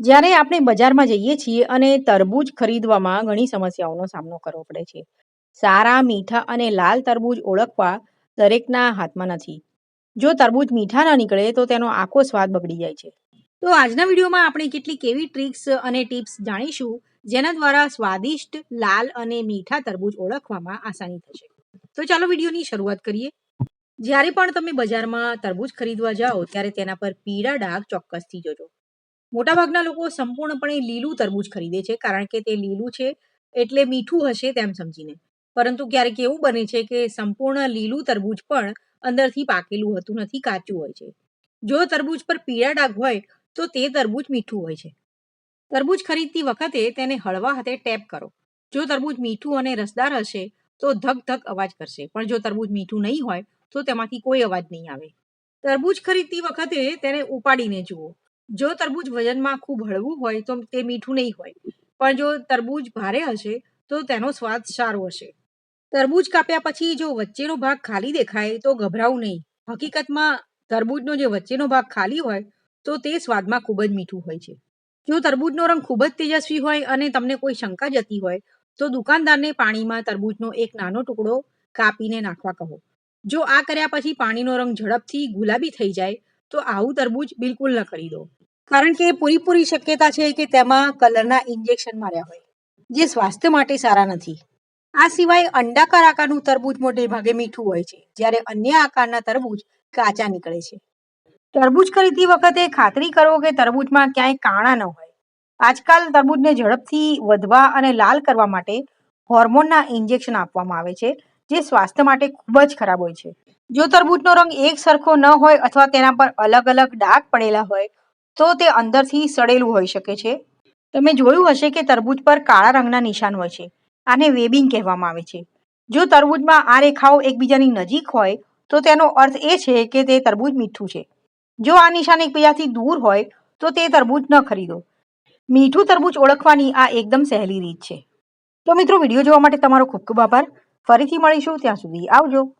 જ્યારે આપણે બજારમાં જઈએ છીએ અને તરબૂચ ખરીદવામાં ઘણી સમસ્યાઓનો સામનો કરવો પડે છે. સારા, મીઠા અને લાલ તરબૂચ ઓળખવા દરેકના હાથમાં નથી. જો તરબૂચ મીઠા ન નીકળે તો તેનો આખો સ્વાદ બગડી જાય છે. તો આજના વિડીયોમાં આપણે કેટલીક એવી ટ્રિક્સ અને ટિપ્સ જાણીશું જેના દ્વારા સ્વાદિષ્ટ, લાલ અને મીઠા તરબૂચ ઓળખવામાં આસાની થશે. તો ચાલો વિડીયોની શરૂઆત કરીએ. જ્યારે પણ તમે બજારમાં તરબૂચ ખરીદવા જાઓ ત્યારે તેના પર પીળા ડાઘ ચોક્કસથી જોજો. મોટાભાગના લોકો સંપૂર્ણપણે લીલું તરબૂચ ખરીદે છે, કારણ કે તે લીલું છે એટલે મીઠું હશે તેમ સમજીને. પરંતુ ક્યારેક એવું બને છે કે સંપૂર્ણ લીલું તરબૂચ પણ અંદરથી પાકેલું હોતું, નથી કાચું હોય છે. જો તરબૂચ પર પીળા ડાઘ હોય, તો તે તરબૂચ મીઠું હોય છે. તરબૂચ ખરીદતી વખતે તેને હળવા હાથે ટેપ કરો. જો તરબૂચ મીઠું અને રસદાર હશે, તો ધક ધક અવાજ કરશે. પણ જો તરબૂચ મીઠું નહીં હોય, તો તેમાંથી કોઈ અવાજ નહીં આવે. તરબૂચ ખરીદતી વખતે તેને ઉપાડીને જુઓ. જો તરબૂચ વજનમાં ખૂબ હળવું હોય તો તે મીઠું નહીં હોય. પણ જો તરબૂચ ભારે હશે તો તેનો સ્વાદ સારો હશે. તરબૂચ કાપ્યા પછી જો વચ્ચેનો ભાગ ખાલી દેખાય તો ગભરાવું નહીં. હકીકતમાં તરબૂચનો જે વચ્ચેનો ભાગ ખાલી હોય તો તે સ્વાદમાં ખૂબ જ મીઠું હોય છે. જો તરબૂચનો રંગ ખૂબ જ તેજસ્વી હોય અને તમને કોઈ શંકા જતી હોય તો દુકાનદારને પાણીમાં તરબૂચનો એક નાનો ટુકડો કાપીને નાખવા કહો. જો આ કર્યા પછી પાણીનો રંગ ઝડપથી ગુલાબી થઈ જાય તો આવું તરબૂચ બિલકુલ ન ખરીદો કારણ કે પૂરેપૂરી શક્યતા છે કે તેમાં કલરના ઇન્જેક્શન માર્યા હોય, જે સ્વાસ્થ્ય માટે સારા નથી. આ સિવાય અંડાકાર આકારનું તરબૂચ મોટે ભાગે મીઠું હોય છે, જ્યારે અન્ય આકારના તરબૂચ કાચા નીકળે છે. તરબૂચ ખરીદતી વખતે ખાતરી કરો કે તરબૂચમાં ક્યાંય કાણા ન હોય. આજકાલ તરબૂચને ઝડપથી વધવા અને લાલ કરવા માટે હોર્મોનના ઇન્જેક્શન આપવામાં આવે છે, જે સ્વાસ્થ્ય માટે ખૂબ જ ખરાબ હોય છે. જો તરબૂચનો રંગ એક સરખો ન હોય અથવા તેના પર અલગ અલગ ડાઘ પડેલા હોય તો તે અંદરથી સડેલું હોઈ શકે છે? તમે જોયું હશે કે તરબૂચ પર કાળા રંગના નિશાન હોય છે, આને વેબિંગ કહેવામાં આવે છે. જો તરબૂચમાં આ રેખાઓ એકબીજાની નજીક હોય, તો તેનો અર્થ એ છે કે તે તરબૂચ મીઠું છે. જો આ નિશાન એકબીજાથી દૂર હોય, તો તે તરબૂચ ન ખરીદો. મીઠું તરબૂચ ઓળખવાની આ એકદમ સહેલી રીત છે. તો મિત્રો, વીડિયો જોવા માટે તમારો ખૂબ ખૂબ આભાર. ફરીથી મળીશું, ત્યાં સુધી આવજો.